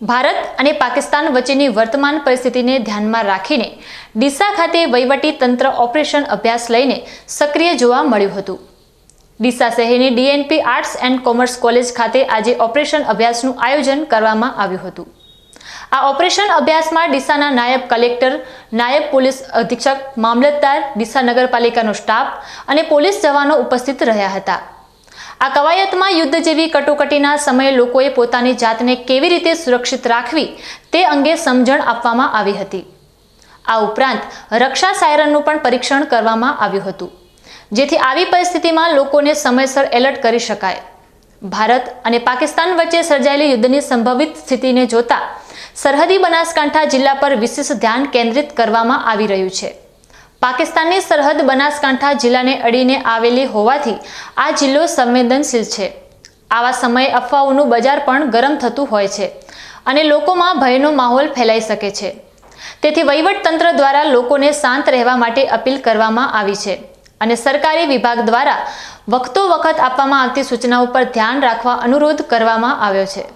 ભારત અને પાકિસ્તાન વચ્ચેની વર્તમાન પરિસ્થિતિને ધ્યાનમાં રાખીને ડીસા ખાતે વહીવટી તંત્ર ઓપરેશન અભ્યાસ લઈને સક્રિય જોવા મળ્યું હતું. ડીસા શહેરની DNP arts and commerce college ખાતે આજે ઓપરેશન અભ્યાસનું આયોજન કરવામાં આવ્યું હતું. આ ઓપરેશન અભ્યાસમાં ડીસાના નાયબ કલેક્ટર, નાયબ પોલીસ અધિક્ષક, મામલતદાર, ડીસા નગરપાલિકાનો સ્ટાફ અને પોલીસ જવાનો ઉપસ્થિત રહ્યા હતા. આ કવાયતમાં યુદ્ધ જેવી કટોકટીના સમયે લોકોએ પોતાની જાતને કેવી રીતે સુરક્ષિત રાખવી તે અંગે સમજણ આપવામાં આવી હતી. આ ઉપરાંત રક્ષા સાયરનનું પણ પરીક્ષણ કરવામાં આવ્યું હતું. જેથી આવી પરિસ્થિતિમાં લોકોને સમયસર એલર્ટ કરી શકાય. ભારત અને પાકિસ્તાન વચ્ચે સર્જાયેલી યુદ્ધની સંભવિત સ્થિતિને જોતા સરહદી બનાસકાંઠા જિલ્લા પર વિશેષ ધ્યાન કેન્દ્રિત કરવામાં આવી રહ્યું છે. પાકિસ્તાનની સરહદ બનાસકાંઠા જિલ્લાને અડીને આવેલી હોવાથી આ જિલ્લો સંવેદનશીલ છે. આવા સમયે અફવાઓનું બજાર પણ ગરમ થતું હોય છે અને લોકોમાં ભયનો માહોલ ફેલાઈ શકે છે. તેથી વહીવટતંત્ર દ્વારા લોકોને શાંત રહેવા માટે અપીલ કરવામાં આવી છે અને સરકારી વિભાગ દ્વારા વખતો વખત આપવામાં આવતી સૂચનાઓ પર ધ્યાન રાખવા અનુરોધ કરવામાં આવ્યો છે.